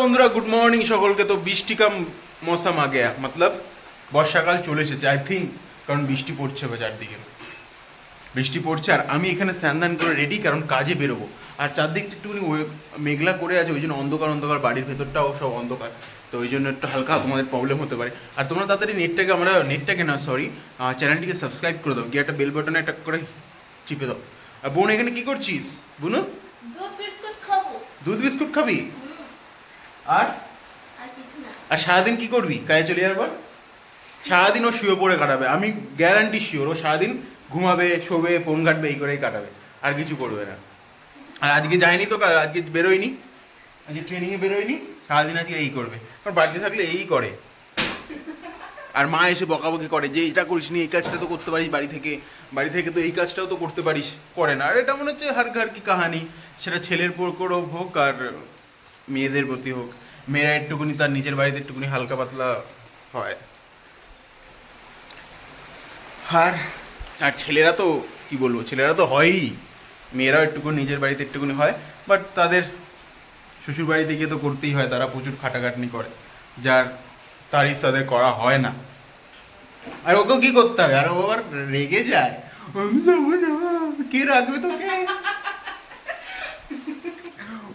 বন্ধুরা good morning সকলকে। তো বৃষ্টি কাম মৌসাম আগে মতলব বর্ষাকাল চলে এসেছে আই থিঙ্ক কারণ বৃষ্টি পড়ছে বা চারদিকে। বৃষ্টি পড়ছে আর আমি এখানে স্যান্দান করে রেডি কারণ কাজে বেরোবো। আর চারদিকটা একটুখানি মেঘলা করে আছে ওই জন্য অন্ধকার অন্ধকার বাড়ির ভেতরটাও সব অন্ধকার। তো ওই জন্য একটু হালকা তোমাদের প্রবলেম হতে পারে। আর তোমরা তাড়াতাড়ি নেটটাকে আমরা নেটটাকে না সরি চ্যানেলটিকে সাবস্ক্রাইব করে দাও। গিয়ে একটা বেল বাটনে একটা করে চিপে দাও। আর বোন এখানে কী করছিস? বুনু? দুধ বিস্কুট খাব। দুধ বিস্কুট খাবি? আর? আর সারাদিন কি করবি? কাজে চলে যাওয়ার পর? সারাদিন ও শুয়ে পড়ে কাটাবে। আমি গ্যারান্টি শিওর ও সারাদিন ঘুমাবে শোবে ফোন কাটবে এই করেই কাটাবে। আর কিছু করবে না। আর আজকে যায়নি তো আজকে বেরোয়নি। আজকে ট্রেনিংয়ে বেরোয়নি। সারাদিন আজকে এই করবে। কারণ বাড়িতে থাকলে এই করে। আর মা এসে বকাবকি করে যে এটা করিস নি এই কাজটা তো করতে পারিস বাড়ি থেকে। বাড়ি থেকে তো এই কাজটাও তো করতে পারিস। করে না। আর এটা মনে হচ্ছে হার ঘর কি কাহানি। সেটা ছেলের পর হোক আর মেয়েদের প্রতি হোক, মেয়েরা একটুকুনি তার নিজের বাড়িতে একটুকুনি হালকা পাতলা হয়। আর আর ছেলেরা তো, কি বলব, ছেলেরা তো হয়ই। মেয়েরাও একটুকুনি নিজের বাড়িতে একটুকুনি হয় বাট তাদের শ্বশুর বাড়িতে গিয়ে তো করতেই হয়, তারা প্রচুর খাটাখাটনি করে, যার তারিফ তাদের করা হয় না। আর ওকেও কি করতে হবে? আর ও আবার রেগে যায়। কে রাখবে তোকে?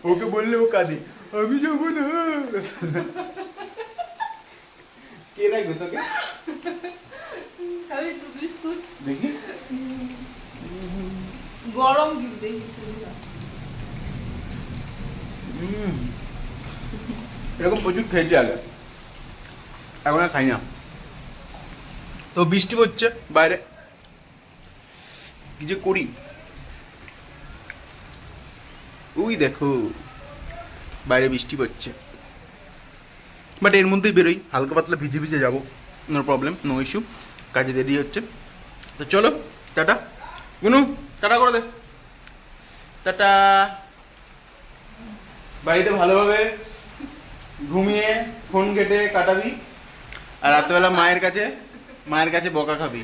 ওকে বললে ও কাঁদে। আমি যাব না কে রাখবে তোকে খাবি দুধ বিস্কুট দেখি গরম কিন্তু দেখি এরকম প্রচুর খেয়েছি আগে এখন আর খাই না তো বৃষ্টি পড়ছে বাইরে কি যে করি ওই দেখো বাইরে বৃষ্টি পড়ছে। বাট এর মধ্যেই বেরোই, হালকা পাতলা ভিজে ভিজে যাব। নো প্রবলেম নো ইস্যু কাজে দেরি হচ্ছে। তো চলো, টাটা। গুনু, টাটা করে দে। টাটা। বাড়িতে ভালোভাবে ঘুমিয়ে, ফোন কেটে কাটাবি, আর রাত্রেবেলা মায়ের কাছে মায়ের কাছে বকা খাবি।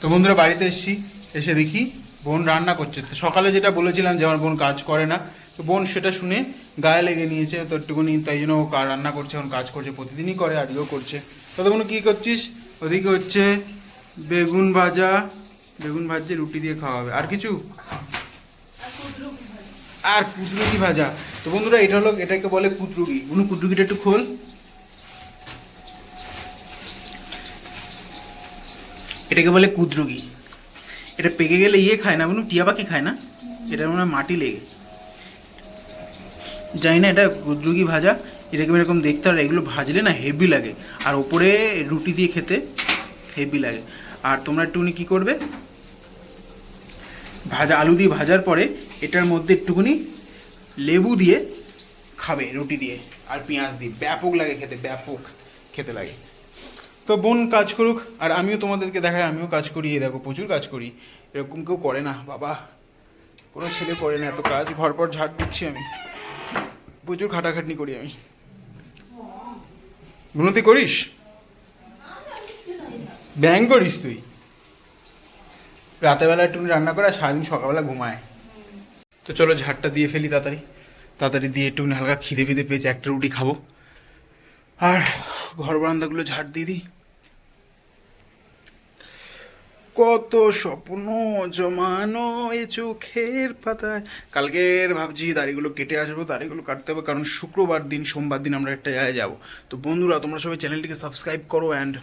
তো বন্ধুরা, বাড়িতে এসেছি, এসে দেখি বোন রান্না করছে। তো সকালে যেটা বলেছিলাম যে আমার বোন কাজ করে না তো বোন সেটা শুনে গায়ে লেগে নিয়েছে তো একটুখানি তাই জন্য ও রান্না করছে এখন কাজ করছে প্রতিদিনই করে আর আজকেও করছে। তো বোন কী করছিস? ওদিকে হচ্ছে বেগুন ভাজা বেগুন ভাজছে রুটি দিয়ে খাওয়া হবে। আর কিছু? আর কুদরুকি ভাজা। তো বন্ধুরা এটা হলো এটাকে বলে কুদরুকি। বুনু কুদরুকিটা একটু খোল। এটাকে বলে কুদরুকি। এটা পেকে গেলে ইয়ে খায় না বুনু টিয়া পাখি খায় না? এটা মনে হয় মাটি লেগে। জানি না, এটা কুদরুকি ভাজা। এরকম এরকম দেখতে আর এগুলো ভাজলে না হেভি লাগে। আর ওপরে রুটি দিয়ে খেতে হেভি লাগে। আর তোমরা একটুখানি কী করবে? ভাজা, আলু দিয়ে ভাজার পরে এটার মধ্যে একটুখানি লেবু দিয়ে খাবে রুটি দিয়ে আর পেঁয়াজ দিয়ে। ব্যাপক লাগে খেতে, ব্যাপক খেতে লাগে। তো বোন কাজ করুক, আর আমিও তোমাদেরকে দেখাই, আমিও কাজ করি, এই দেখো প্রচুর কাজ করি। এরকম কেউ করে না, বাবা। কোনো ছেলে করে না, এত কাজ, ঘর পর ঝাড় দিচ্ছি আমি। প্রচুর খাটাখাটনি করি আমি। উন্নতি করিস? ব্যাং করিস তুই? রাতেবেলা একটু রান্না করে আর সারাদিন সকালবেলা ঘুমায়। তো চলো ঝাড়টা দিয়ে ফেলি তাড়াতাড়ি। তাড়াতাড়ি দিয়ে একটু হালকা খিদে ফিদে পেয়েছে, একটা রুটি খাব। আর ঘর বারান্দাগুলো ঝাড় দিয়ে দিই। কত স্বপ্ন জমানো এ চোখের পাতায়। কালকের ভাবছি দাড়িগুলো কেটে আসব, দাড়িগুলো কাটতে হবে, কারণ শুক্রবার দিন, সোমবার দিন আমরা একটা জায়গায় যাব। তো বন্ধুরা, তোমরা সবাই চ্যানেলটিকে সাবস্ক্রাইব করো অ্যান্ড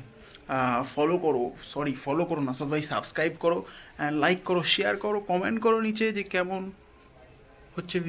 ফলো করো। সরি ফলো করো না, সবাই সাবস্ক্রাইব করো অ্যান্ড লাইক করো শেয়ার করো কমেন্ট করো নিচে যে কেমন হচ্ছে